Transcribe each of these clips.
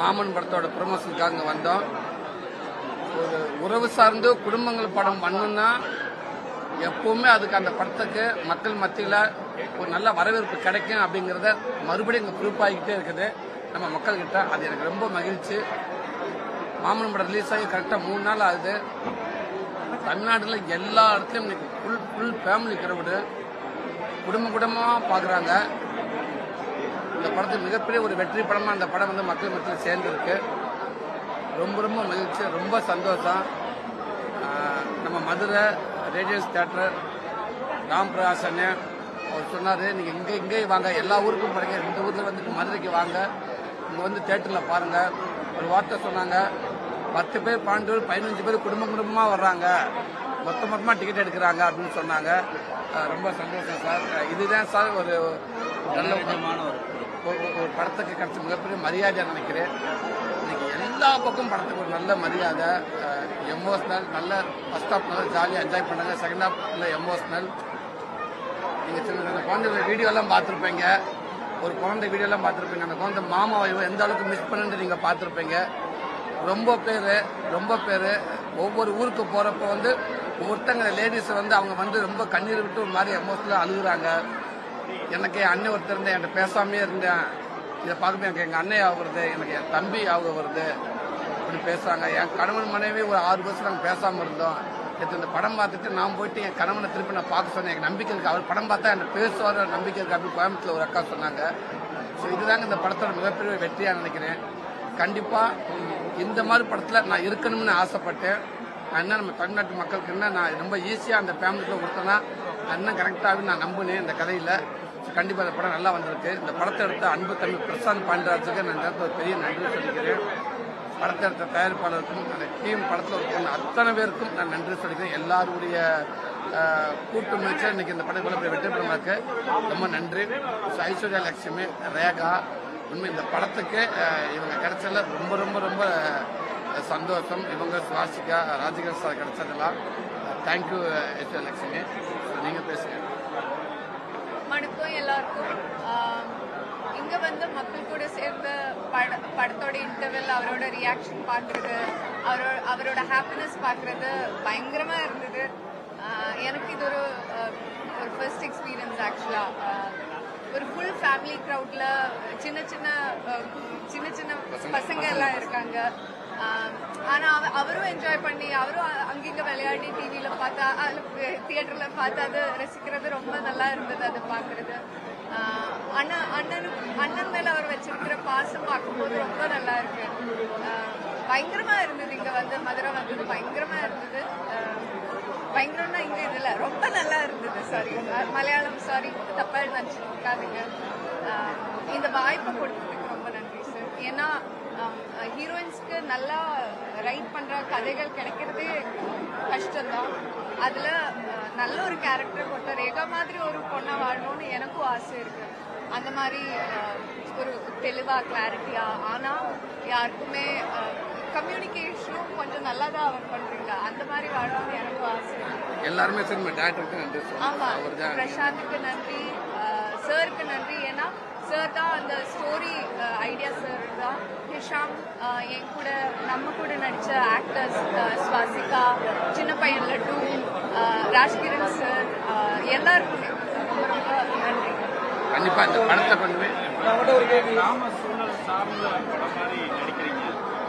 மாமன் படத்தோட ப்ரொமோஷனுக்காக அங்கே வந்தோம். ஒரு உறவு சார்ந்து குடும்பங்கள் படம் பண்ணுன்னா எப்பவுமே அதுக்கு அந்த படத்துக்கு மக்கள் மத்தியில் ஒரு நல்ல வரவேற்பு கிடைக்கும் அப்படிங்கிறத மறுபடியும் இங்கே ப்ரூஃப் ஆகிக்கிட்டே இருக்குது. நம்ம மக்கள்கிட்ட அது எனக்கு ரொம்ப மகிழ்ச்சி. மாமன் படம் ரிலீஸ் ஆகி கரெக்டாக மூணு நாள் ஆகுது. தமிழ்நாட்டில் எல்லா இடத்துலையும் இன்னைக்கு ஃபுல் ஃபுல் ஃபேமிலி கிரவுடு குடும்ப குடும்பமாக பார்க்குறாங்க இந்த படத்துக்கு மிகப்பெரிய ஒரு வெற்றி படமாக அந்த படம் வந்து மக்கள் மத்தியில் சேர்ந்துருக்கு. ரொம்ப ரொம்ப மகிழ்ச்சி ரொம்ப சந்தோஷம். நம்ம மதுரை ரேடியோஸ் தேட்டர் ராம் பிரகாஷ் அண்ணன் அவர் சொன்னார் நீங்கள் இங்கே இங்கே வாங்க எல்லா ஊருக்கும் பாருங்க இந்த ஊரில் வந்து மதுரைக்கு வாங்க. இங்கே வந்து தேட்டரில் பாருங்கள் ஒரு வார்த்தை சொன்னாங்க பத்து பேர் பன்னெண்டு பேர் பதினஞ்சு பேர் குடும்பம் குடும்பமாக வர்றாங்க. மொத்த மொத்தமாக டிக்கெட் எடுக்கிறாங்க அப்படின்னு சொன்னாங்க. ரொம்ப சந்தோஷம் சார். இதுதான் சார் ஒரு நல்ல விதமான ஒரு- ஒரு படத்துக்கு கிடைச்ச மிகப்பெரிய மரியாதை நினைக்கிறேன். இன்னைக்கு எல்லா பக்கம் படத்துக்கு ஒரு நல்ல மரியாதை எமோஷனல் நல்ல ஃபர்ஸ்ட் ஹாஃப் நல்லா ஜாலியாக என்ஜாய் பண்ணாங்க. செகண்ட் ஹாஃப்ல எமோஷனல் நீங்கள் சின்ன சின்ன குழந்தைங்க வீடியோலாம் பார்த்துருப்பீங்க. ஒரு குழந்தை வீடியோலாம் பார்த்துருப்பீங்க. அந்த குழந்தை மாமாவை எந்த அளவுக்கு மிஸ் பண்ணுன்னு நீங்கள் பார்த்துருப்பீங்க. ரொம்ப பேர் ரொம்ப பேர். ஒவ்வொரு ஊருக்கு போகிறப்ப வந்து ஒருத்தங்க லேடிஸ் வந்து அவங்க வந்து ரொம்ப கண்ணீர் விட்டு ஒரு மாதிரி எமோஷனலாக அழுகுறாங்க. எனக்கு என் அண்ணன் ஒருத்தர் இருந்தேன் என்கிட்ட பேசாமே இருந்தேன் இதை பார்க்கும்போது எனக்கு எங்கள் அண்ணன் ஆகுறது வருது எனக்கு என் தம்பி ஆக வருது அப்படி பேசுறாங்க. என் கணவன் மனைவி ஒரு ஆறு வருஷம் நாங்கள் பேசாமல் இருந்தோம். நேற்று இந்த படம் பார்த்துட்டு நான் போயிட்டு என் கணவனை திருப்பி நான் பார்க்க சொன்னேன். எனக்கு நம்பிக்கை இருக்கு. அவர் படம் பார்த்தா எனக்கு பேசுவார் நம்பிக்கை இருக்கு அப்படின்னு கோயம்புத்தூர் ஒரு அக்கா சொன்னாங்க. ஸோ இதுதாங்க இந்த படத்தோட மிகப்பெரிய வெற்றியாக நினைக்கிறேன். கண்டிப்பாக இந்த மாதிரி படத்தில் நான் இருக்கணும்னு ஆசைப்பட்டேன். நான் என்ன நம்ம தமிழ்நாட்டு மக்களுக்கு என்ன நான் ரொம்ப ஈஸியாக அந்த ஃபேமிலிக்குள்ள கொடுத்தேன்னா அண்ணன் கரெக்டாகவே நான் நம்பினேன் இந்த கதையில். கண்டிப்பாக இந்த படம் நல்லா வந்திருக்கு. இந்த படத்தை எடுத்த அன்பு தம்பி பிரசாந்த் பாண்டியராஜுக்கு நான் இந்த ஒரு பெரிய நன்றி சொல்லிக்கிறேன். படத்தை எடுத்த தயாரிப்பாளருக்கும் அந்த டீம் படத்தில் ஒர்க் அத்தனை பேருக்கும் நான் நன்றி சொல்லிக்கிறேன். எல்லாருடைய கூட்டு முயற்சியாக இன்றைக்கி இந்த படம் இவ்வளோ வெற்றி பெறமாக்கு ரொம்ப நன்றி. ஐஸ்வர்யா லட்சுமி ரேகா உண்மை இந்த படத்துக்கு இவங்க கிடைச்சதுல ரொம்ப ரொம்ப ரொம்ப சந்தோஷம். இவங்க சுவாசிக்கா ராஜகிரா சார் கிடைச்சதெல்லாம். தேங்க்யூ ஐஸ்வர்யா லக்ஷ்மி நீங்கள் பேசுங்க. வணக்கம் எல்லாருக்கும் இங்கே வந்து மக்கள் கூட சேர்ந்து பட படத்தோட இன்டர்வெல் அவரோட ரியாக்ஷன் பார்க்கறது அவரோட அவரோட ஹாப்பினஸ் பார்க்கறது பயங்கரமாக இருந்தது. எனக்கு இது ஒரு ஒரு ஃபர்ஸ்ட் எக்ஸ்பீரியன்ஸ் ஆக்சுவலாக ஒரு ஃபுல் ஃபேமிலி க்ரௌடில் சின்ன சின்ன சின்ன சின்ன பசங்க எல்லாம் இருக்காங்க. ஆனால் அவ- அவரும் என்ஜாய் பண்ணி அவரும் அ- அங்கிங்க விளையாடி டிவியில பார்த்தா தியேட்டர்ல பார்த்து அது ரசிக்கிறது ரொம்ப நல்லா இருந்தது அதை பார்க்கறது. ஆஹ் அண்ணன் அண்ணனுக்கு அண்ணன் மேல அவர் வச்சிருக்கிற பாசம் பார்க்கும்போது ரொம்ப நல்லா இருக்கு. பயங்கரமாக பயங்கரமா இருந்தது இங்க வந்து மதுரை வந்தது பயங்கரமா இருந்தது. பயங்கரம்னா இங்க இதுல ரொம்ப நல்லா இருந்தது சாரி மலையாளம் சாரி தப்பா நினைச்சுக்காதீங்க. இந்த வாய்ப்பை கொடுத்ததுக்கு ரொம்ப நன்றி சார் ஏன்னா ஹீரோயின்ஸ்க்கு நல்லா ரைட் பண்ற கதைகள் கிடைக்கிறதே கஷ்டம்தான். அதுல நல்ல ஒரு கேரக்டர் கொடுத்த ரேகா மாதிரி ஒரு பொண்ணா வாழணும்னு எனக்கும் ஆசை இருக்கு. அந்த மாதிரி ஒரு தெளிவா கிளாரிட்டியா ஆனா யாருக்குமே கம்யூனிகேஷனும் கொஞ்சம் நல்லா தான் அவர் பண்றீங்க. அந்த மாதிரி வாழணும்னு எனக்கும் ஆசை இருக்கு. எல்லாருமே நம்ம டேரக்டருக்கு நன்றி ஆமா சொல்லுங்கள் அவர் தான் பிரசாந்துக்கு நன்றி சாருக்கு நன்றி. ஏன்னா சார் தான் அந்த ஸ்டோரி ஐடியா சார் தான். ஹிஷாம் அஹ், என் கூட நம்ம கூட நடிச்ச ஆக்டர்ஸ் ஸ்வாசிகா சின்ன பையன் லட்டு அஹ், ராஜ்கிரண் சார் எல்லாருக்குமே. ரொம்ப ரொம்ப நன்றி. கண்டிப்பாக இந்த படத்தை கொண்டு போய் கிராம சூழல் சார்ந்த படம் மாதிரி நடிக்கிறீங்க.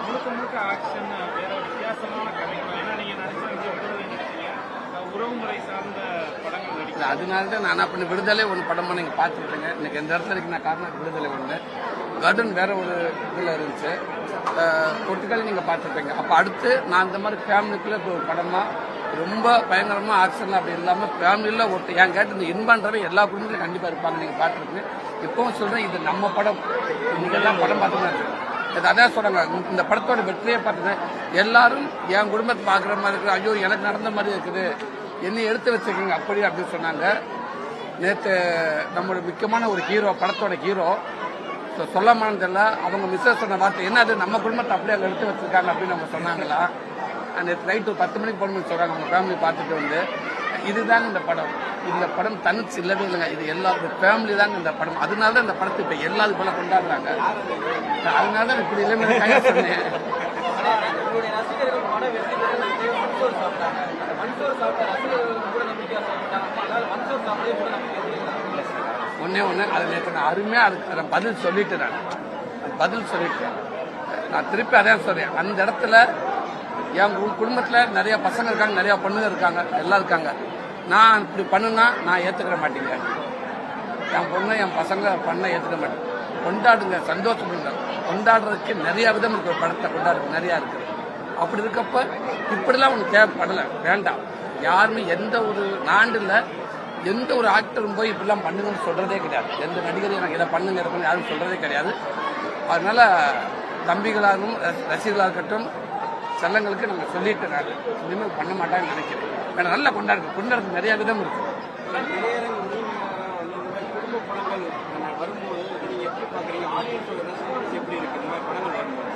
முழுக்க முழுக்க ஆக்ஷன் வேற வித்தியாசமான கதைகள். ஏன்னா நீங்க நடிச்ச விடுதலை நடிச்சீங்க அஹ் உறவு முறை சார்ந்த இல்ல, அதனால தான் நான் என்ன பண்ண விடுதலை ஒன்று படம் நீங்கள் பார்த்துருக்கேங்க இன்னைக்கு இந்த இடத்துல இருக்கு நான் காரணம் விடுதலை ஒன்று கர்டன் வேற ஒரு இதில் இருந்துச்சு. பொட்டுக்கள் நீங்கள் பார்த்துருப்பீங்க. அப்போ அடுத்து நான் இந்த மாதிரி ஃபேமிலிக்குள்ளே இப்போ ஒரு படமாக ரொம்ப பயங்கரமாக ஆக்ஷன் அப்படி இல்லாமல் ஃபேமிலியில் ஒருத்தர் ஏன் கேட்டு இந்த இன்பான்றவை எல்லா குடும்பத்திலும் கண்டிப்பாக இருப்பாங்க நீங்கள் பார்த்துருப்பீங்க. இப்போவும் சொல்கிறேன் இது நம்ம படம். இன்னைக்கெல்லாம் படம் பார்த்துக்கலாம் இது அதான் சொல்கிறாங்க இந்த படத்தோட வெற்றியை பார்த்துங்க எல்லாரும் என் குடும்பத்தை பார்க்குற மாதிரி இருக்குது. ஐயோ எனக்கு நடந்த மாதிரி இருக்குது. என்னை எடுத்து வச்சிருக்கீங்க அப்படி அப்படின்னு சொன்னாங்க. நேற்று நம்மளோட முக்கியமான ஒரு ஹீரோ படத்தோட ஹீரோ ஸோ சொல்லாமான்னு அவங்க மிஸ்ஸஸ் சொன்ன வார்த்தை என்ன அது? நம்ம குடும்பத்தை அப்படியே அங்கே எடுத்து வச்சிருக்காங்க அப்படின்னு நம்ம சொன்னாங்களா? நேற்று நைட்டு பத்து மணிக்கு போகணும்னு சொல்கிறாங்க அவங்க ஃபேமிலி பார்த்துட்டு வந்து. இதுதான் இந்த படம். இந்த படம் தனிச்சு இல்லவே இல்லைங்க. இது எல்லா ஃபேமிலி தாங்க இந்த படம். அதனால தான் இந்த படத்தை இப்போ எல்லாரும் போல கொண்டாடுறாங்க. அதனால தான் இப்படி இளமையில சொன்னேன் உங்களுடைய ரசிகர்கள் படம் வெற்றி பெறுவதற்கு மன்சூர் சாப்பிட்டாங்க அந்த சாப்பிட்ட கூட சாப்பிட்டாங்க அதனால சாப்பிட்டே கூட நம்பிக்கை ஒன்று அதை நேற்று நான் அருமையாக அதுக்கு நான் பதில் சொல்லிட்டேன் நான். பதில் சொல்லிட்டேன். நான் திருப்பி அதான் சொல்றேன். அந்த இடத்துல என் குடும்பத்தில் நிறைய பசங்க இருக்காங்க நிறைய பொண்ணுங்க இருக்காங்க எல்லாம் இருக்காங்க. நான் இப்படி பண்ணுனா நான் ஏற்றுக்கிற மாட்டேங்க. என் பொண்ணு என் பசங்க பண்ண ஏற்றுக்க மாட்டேன். கொண்டாடுங்க சந்தோஷப்படுங்க. கொண்டாடுறதுக்கு நிறைய விதம் இருக்கு ஒரு படத்தை கொண்டாடுறது நிறையா இருக்குது அப்படி இருக்கப்ப இப்படிலாம் ஒன்று தேவைப்படலை. வேண்டாம். யாருமே எந்த ஒரு நாண்டில் எந்த ஒரு ஆக்டரும் போய் இப்படிலாம் பண்ணுங்கன்னு சொல்கிறதே கிடையாது. எந்த நடிகரையும் நாங்கள் இதை பண்ணுங்க இதை யாரும் சொல்கிறதே கிடையாது. அதனால் தம்பிகளாகவும் ரசிகர்களாக இருக்கட்டும் செல்லங்களுக்கு நாங்கள் சொல்லிட்டு நான் இனிமேல் பண்ண மாட்டாங்கன்னு நினைக்கிறேன். வேணா நல்லா கொண்டாடுங்க. கொண்டாடுறது நிறைய விதம் இருக்குது திரையரங்கு வந்து இந்த மாதிரி குடும்ப படங்கள் வரும்போது நீங்க எப்படி பாக்குறீங்க ஆடியன்ஸோட ரெஸ்பான்ஸ் எப்படி இருக்கு இந்த மாதிரி படங்கள் வரும்போது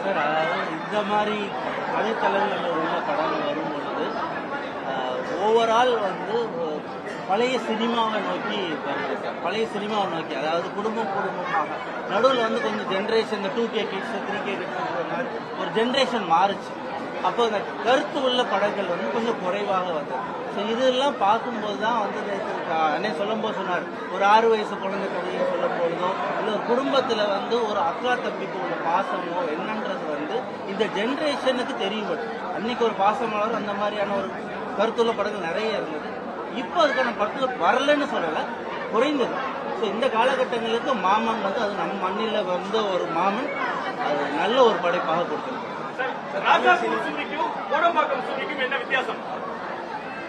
சார் அதாவது இந்த மாதிரி கதைத்தளங்களில் உள்ள படங்கள் வரும் பொழுது ஓவரால் வந்து பழைய சினிமாவை நோக்கி பழைய சினிமாவை நோக்கி அதாவது குடும்பம் குடும்பமாக. நடுவில் வந்து கொஞ்சம் ஜென்ரேஷன் இந்த two K kids three K kids ஒரு ஜென்ரேஷன் மாறுச்சு. அப்போ இந்த கருத்து உள்ள படங்கள் வந்து கொஞ்சம் குறைவாக வந்தது. ஸோ இதெல்லாம் பார்க்கும்போது தான் வந்து நேத்து, சொல்லும்போது சொன்னார். ஒரு ஆறு வயசு குழந்தை கதையை சொல்லும் பொழுதோ இல்லை ஒரு குடும்பத்தில் வந்து ஒரு அக்கா தம்பிக்கு உள்ள பாசமோ என்னன்றது வந்து இந்த ஜென்ரேஷனுக்கு தெரியும். அன்னைக்கு ஒரு பாசமலர் அந்த மாதிரியான ஒரு கருத்துள்ள படங்கள் நிறைய இருந்தது. இப்போ அதுக்கான படத்தில் வரலன்னு சொல்லலை குறைந்தது. ஸோ இந்த காலகட்டங்களுக்கு மாமன் வந்து அது நம்ம மண்ணில் வந்த ஒரு மாமன் அது நல்ல ஒரு படைப்பாக கொடுத்துருக்கு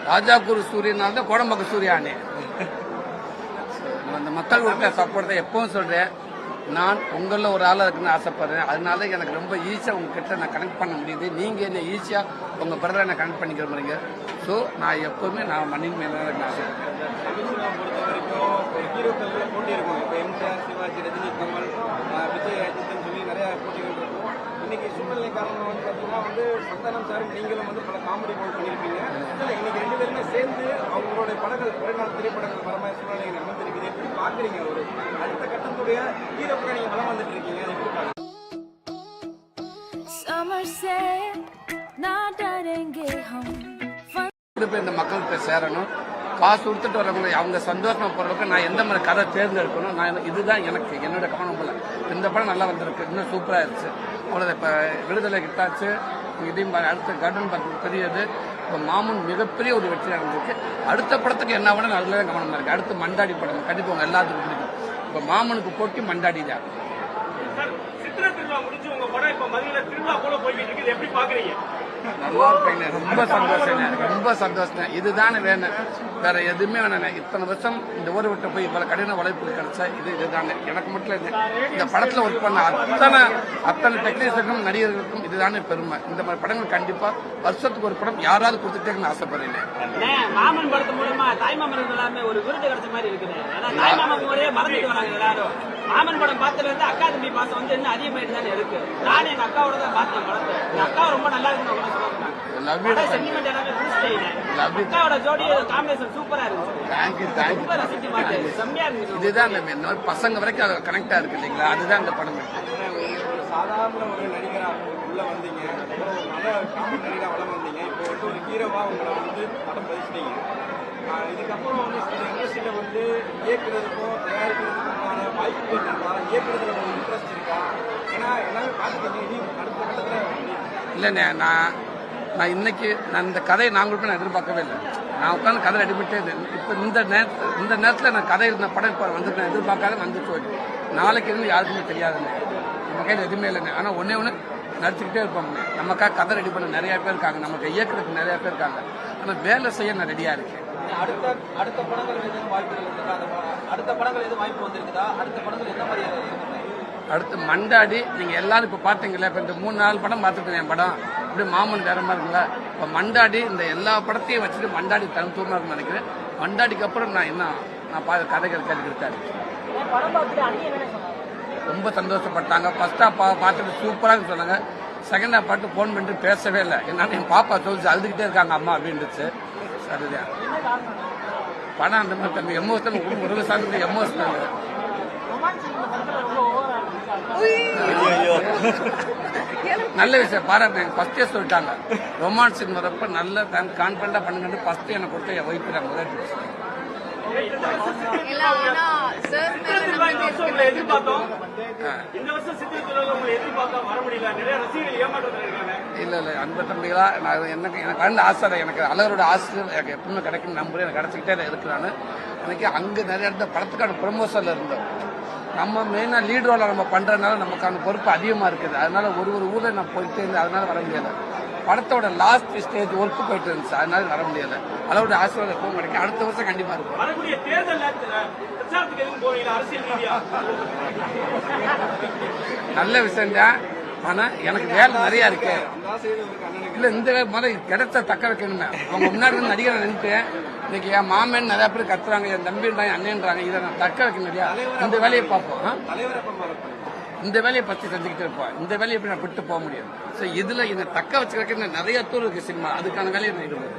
ராஜா குரு சூரியனால தான் கோடம்பக்க சூர்யானே. அந்த மக்கள் கொடுத்த சப்போர்ட் தான் எப்பவும் சொல்றேன். நான் உங்களில் ஒரு ஆளாக இருக்குன்னு ஆசைப்படுறேன். அதனால எனக்கு ரொம்ப ஈஸியாக உங்ககிட்ட நான் கனெக்ட் பண்ண முடியுது. நீங்கள் என்ன ஈஸியாக உங்கள் பிரதரை நான் கனெக்ட் பண்ணிக்கிற மாதிரிங்க. ஸோ நான் எப்போவுமே நான் மண்ணின் மேலே தான் நான் ஆசைப்படுறேன் பொறுத்த வரைக்கும் இப்போ சிவாஜி கமல் விஜய் சொல்லி இன்னைக்கு சூழ்நிலை காரணம் வந்து பார்த்தீங்கன்னா வந்து சந்தானம் சார் நீங்களும் வந்து பல காமெடி ரோல் பண்ணியிருப்பீங்க இல்லை இன்னைக்கு ரெண்டு பேருமே சேர்ந்து அவங்களோட படங்கள் ஒரே திரைப்படங்கள் வர மாதிரி சூழ்நிலை நடந்திருக்குது எப்படி பார்க்குறீங்க ஒரு அடுத்த கட்டத்துடைய ஹீரோக்களை நீங்கள் வளம் வந்துட்டு இருக்கீங்க கொண்டு போய் இந்த மக்கள்கிட்ட சேரணும். காசு கொடுத்துட்டு வரவங்க அவங்க சந்தோஷமா போறதுக்கு நான் எந்த மாதிரி கதை தேர்ந்தெடுக்கணும்? நான் இதுதான் எனக்கு என்னோட கவனம் இந்த படம் நல்லா வந்திருக்கு இன்னும் சூப்பராக இருந்துச்சு. அவ்வளோ இப்போ விடுதலை கிட்டாச்சு. இதையும் அடுத்த கடன் பார்த்து பெரியது. இப்போ மாமன் மிகப்பெரிய ஒரு வெற்றி அடைஞ்சிருக்கு அடுத்த படத்துக்கு என்ன விட நல்ல கவனமாக இருக்குது அடுத்து மண்டாடி படம் கண்டிப்பாக உங்கள் எல்லாத்துக்கும் பிடிக்கும். இப்போ மாமனுக்கு போட்டி மண்டாடி தான். திருவிழா முடிஞ்சு உங்க படம் இப்ப மதுரையில திருவிழா போல போய்கிட்டு இருக்குது. எப்படி பாக்குறீங்க? நல்லா இருப்பீங்க. ரொம்ப சந்தோஷங்க. ரொம்ப சந்தோஷங்க. இதுதானே வேணும். வேற எதுவுமே வேணும் இத்தனை வருஷம் இந்த ஊரை விட்டு போய் இவ்வளவு கடின உழைப்பு கிடைச்சா இது இதுதானே எனக்கு மட்டும் இல்லை இந்த படத்துல ஒர்க் பண்ண அத்தனை அத்தனை டெக்னீஷியனுக்கும் நடிகர்களுக்கும் இதுதானே பெருமை. இந்த மாதிரி படங்கள் கண்டிப்பா வருஷத்துக்கு ஒரு படம் யாராவது கொடுத்துட்டேன்னு ஆசைப்படுறேன் மாமன் படத்து மூலமா தாய்மாமன் எல்லாமே ஒரு விருது கிடைச்ச மாதிரி இருக்குது. ஏன்னா தாய்மாமன் முறையே மறந்துட்டு வராங்க எல்லாரும். மாமன் படம் பார்த்ததுல இருந்து அக்கா தம்பி பாசம் வந்து இன்னும் அதிகமாயிட்டு தானே இருக்கு. நானும் எங்க அக்காவோட தான் பார்த்தேன் படத்தை. எங்க அக்கா ரொம்ப நல்லா இருக்குன்னு படம் சென்டிமெண்ட் எல்லாமே you. அக்காவோட ஜோடி காம்பினேஷன் சூப்பரா தேங்க்யூ ரொம்ப ரசிச்சு பார்த்தேன் செம்மையா இதுதான் பசங்க வரைக்கும் அது கனெக்டா இருக்கு இல்லைங்களா? அதுதான் இந்த படம் ஒரு சாதாரண ஒரு நடிகரா உள்ள வந்தீங்க. ஒரு நல்ல காமெடி நடிகரா வளம் வந்தீங்க. இப்போ வந்து ஒரு ஹீரோவா உங்களை வந்து படம் பதிச்சிட்டீங்க இதுக்கப்புறம் வந்து இந்த இண்டஸ்ட்ரியில வந்து இயக்குறதுக்கும் தயாரிக்கிறதுக்குமான வாய்ப்பு இருக்கா இயக்குறதுல இன்ட்ரெஸ்ட் இருக்கா? ஏன்னா எல்லாமே அடுத்த கட்டத்தில் இல்லைண்ணே நான் நான் இன்னைக்கு நான் இந்த கதையை நான் கூட நான் எதிர்பார்க்கவே இல்லை. நான் உட்காந்து கதை ரெடி இருந்தேன். இப்போ இந்த நேரத்தில் இந்த நேரத்தில் நான் கதை இருந்த படம் இப்போ வந்து நான் எதிர்பார்க்காத வந்து போயிட்டு நாளைக்கு இருந்து யாருக்குமே தெரியாதுண்ணே. நம்ம கையில் எதுவுமே இல்லைண்ணே. ஆனால் ஒன்றே ஒன்று நடிச்சுக்கிட்டே இருப்போம்ண்ணே நமக்காக கதை ரெடி பண்ண நிறைய பேர் இருக்காங்க. நமக்கு இயக்குறதுக்கு நிறைய பேர் இருக்காங்க. ஆனால் வேலை செய்ய நான் ரெடியாக இருக்கேன். அடுத்த அடுத்த படங்கள் எதுவும் வாய்ப்புகள் இருக்குதா அந்த ப- அடுத்த படங்கள் எதுவும் வாய்ப்பு வந்திருக்குதா? அடுத்த படங்கள் என்ன மாதிரி இருக்குது அடுத்து மண்டாடி நீங்க எல்லாரும் இப்ப பாத்தீங்களா இப்ப இந்த மூணு நாலு படம் பார்த்துருக்கேன் என் படம். அப்படியே மாமன் வேற மாதிரி இருக்குல்ல? இப்ப மண்டாடி இந்த எல்லா படத்தையும் வச்சுட்டு மண்டாடி தனித்துவமா இருக்குன்னு நினைக்கிறேன். மண்டாடிக்கு அப்புறம் நான் என்ன நான் பா கதைகள் கேட்டுக்கிட்டாரு ரொம்ப சந்தோஷப்பட்டாங்க. ஃபர்ஸ்ட் ஹாஃப் பார்த்துட்டு சூப்பராக சொன்னாங்க செகண்ட் ஹாஃப் பார்த்து ஃபோன் பண்ணிட்டு பேசவே இல்லை. என்னால என் பாப்பா சொல்லிச்சு அழுதுகிட்டே இருக்காங்க அம்மா அப்படின்ட்டுச்சு சரிதான் படம் அந்த மாதிரி தம்பி எமோஷனல் சார்ந்த எமோஷனல் நல்ல விஷயம். பாராட்டு ஃபர்ஸ்டே சொல்லிட்டாங்க. ரொமான்ஸ் வரப்ப நல்ல கான்பிடண்டா பண்ணுங்கன்னு ஃபர்ஸ்ட் எனக்கு கொடுத்த என் ஒய்ஃபு நான் முதல் எதிர்பார்த்தோம். இந்த வருஷம் சித்திரை திருவிழா உங்களை எதிர்பார்த்தோம் வர முடியல. நிறைய ரசிகர்கள் ஏமாற்றத்தில் இருக்காங்க. இல்ல இல்ல அன்பு தம்பிகளா நான் எனக்கு எனக்கு வந்து ஆசை. எனக்கு அழகரோட ஆசை எனக்கு எப்பவுமே கிடைக்கும் நம்புறேன். எனக்கு கிடைச்சிக்கிட்டே இருக்கிறான்னு எனக்கு அங்க நிறைய இடத்துல படத்துக்கான ப்ரொமோஷன்ல இருந்தோம். நம்ம மெயினா லீட் ரோல நம்ம பண்றதுனால நமக்கான பொறுப்பு அதிகமா இருக்குது. அதனால ஒரு ஒரு ஊர்ல நான் போயிட்டே இருந்து அதனால வர முடியல. படத்தோட லாஸ்ட் ஸ்டேஜ் ஒர்க்கு போயிட்டு இருந்துச்சு. அதனால வர முடியல. அளவோட ஆசீர்வாதம் எப்பவும் கிடைக்கும். அடுத்த வருஷம் கண்டிப்பா இருக்கும். நல்ல விஷயம் தான். ஆனா எனக்கு வேலை நிறைய இருக்கு. அந்த இல்ல இந்த முதல்ல கிடைச்ச தக்க வைக்கணுமே அவங்க முன்னாடி இருந்து நடிகரை நின்றுட்டு இன்னைக்கு என் மாமன் நிறைய பேர் கத்துறாங்க என் தம்பின்றாங்க அண்ணன்றாங்க இதை நான் தக்க வைக்கணும் இல்லையா? இந்த வேலையை பார்ப்போம். இந்த வேலையை பத்தி செஞ்சுக்கிட்டு இருப்போம் இந்த வேலையை எப்படி நான் விட்டு போக முடியும்? ஸோ இதுல என்னை தக்க வச்சுக்கிறதுக்கு நிறைய தூர் இருக்கு சினிமா. அதுக்கான வேலையை நான் ஈடுபடுறேன்